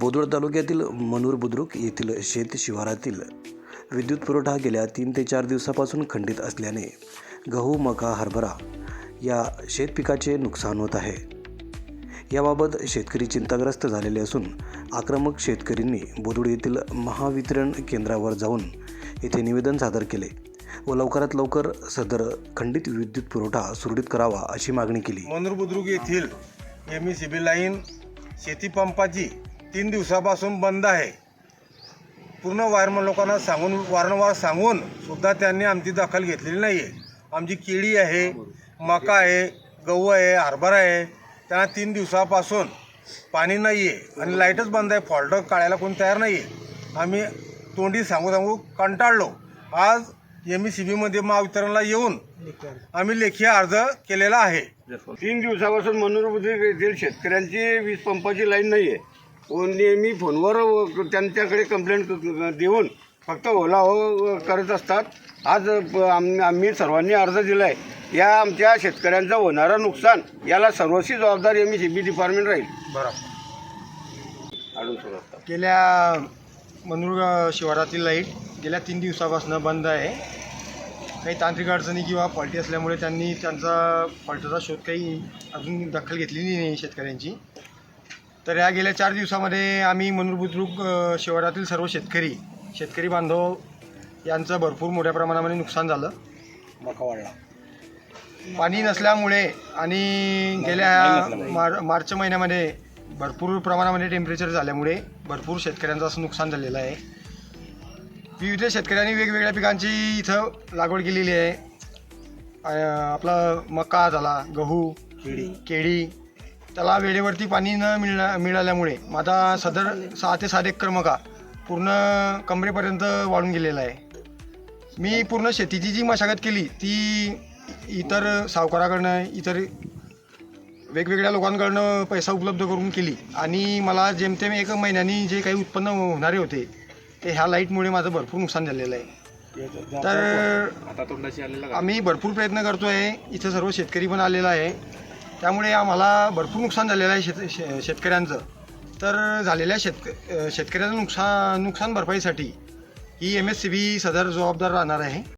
बोदवड तालुक्यातील मनूर बुद्रुक येथील शेत शिवारातील विद्युत पुरवठा गेल्या तीन ते चार दिवसापासून खंडित असल्याने गहू मका हरभरा या शेतपिकाचे नुकसान होत आहे. याबाबत शेतकरी चिंताग्रस्त झालेले असून आक्रमक शेतकरींनी बोदवड येथील महावितरण केंद्रावर जाऊन येथे निवेदन सादर केले व लवकरात लवकर सदर खंडित विद्युत पुरवठा सुरळीत करावा अशी मागणी केली. मनोर बुद्रुक येथील M E C B line शेतीपंपाची तीन दिवसापासून बंद आहे. पूर्ण वायरमन लोकांना सांगून वारंवार सांगून सुद्धा त्यांनी आमची दखल घेतलेली नाही आहे आमची केळी आहे मका आहे गहू आहे हरभरा आहे. त्यांना तीन दिवसापासून पाणी नाही आहे आणि लाईटच बंद आहे. फॉल्ट काढायला कोणी तयार नाही आहे आम्ही तोंडी सांगू सांगू कंटाळलो. आज एम ई सी बीमध्ये महावितरणला येऊन आम्ही लेखी अर्ज केलेला आहे. तीन दिवसापासून मनोरबुद्धी येथील शेतकऱ्यांची वीज पंपाची लाईन नाही आहे व नेहमी फोनवर व त्यांच्याकडे कंप्लेंट देऊन फक्त ओला हो करत असतात. आज आम- आम्ही सर्वांनी अर्ज दिला आहे या आमच्या शेतकऱ्यांचं होणारं नुकसान याला सर्वस्वी जबाबदार एम सी बी डिपार्टमेंट राहील. बरोबर. अडून सोडा गेल्या मनूर शिवारातील लाइट गेल्या तीन दिवसापासून बंद आहे. काही तांत्रिक अडचणी किंवा फॉल्टी असल्यामुळे त्यांनी त्यांचा फॉल्टचा शोध काही अजून दखल घेतलेली नाही शेतकऱ्यांची. तर या गेल्या चार दिवसामध्ये आम्ही मनूर बुद्रुक अ, शिवारातील सर्व शेतकरी शेतकरी बांधव यांचं भरपूर मोठ्या प्रमाणामध्ये नुकसान झालं. मका वाढला. पाणी नसल्यामुळे आणि गेल्या मार मार्च महिन्यामध्ये भरपूर प्रमाणामध्ये टेम्परेचर झाल्यामुळे भरपूर शेतकऱ्यांचं असं नुकसान झालेलं आहे. विविध शेतकऱ्यांनी वेगवेगळ्या पिकांची इथं लागवड केलेली आहे. आपला मका झाला गहू केळी. केळी त्याला वेळेवरती पाणी न मिळा मिळाल्यामुळे माझा सदर सहा ते सात एकर मका पूर्ण कमरेपर्यंत वाळून गेलेला आहे. मी पूर्ण शेतीची जी मशागत केली ती इतर सावकाराकडनं इतर वेगवेगळ्या लोकांकडनं पैसा उपलब्ध करून केली आणि मला जेमतेम एक महिन्यानी जे काही उत्पन्न होणारे होते ते ह्या लाईटमुळे माझं भरपूर नुकसान झालेलं आहे. तर आम्ही भरपूर प्रयत्न करतो आहे इथं सर्व शेतकरी पण आलेला आहे. त्यामुळे आम्हाला भरपूर नुकसान झालेलं आहे शेत शे शेतकऱ्यांचं. तर झालेल्या शेतक शेतकऱ्यांचं नुकसान नुकसान भरपाईसाठी ही एम एस सी बी सदर जबाबदार राहणार आहे.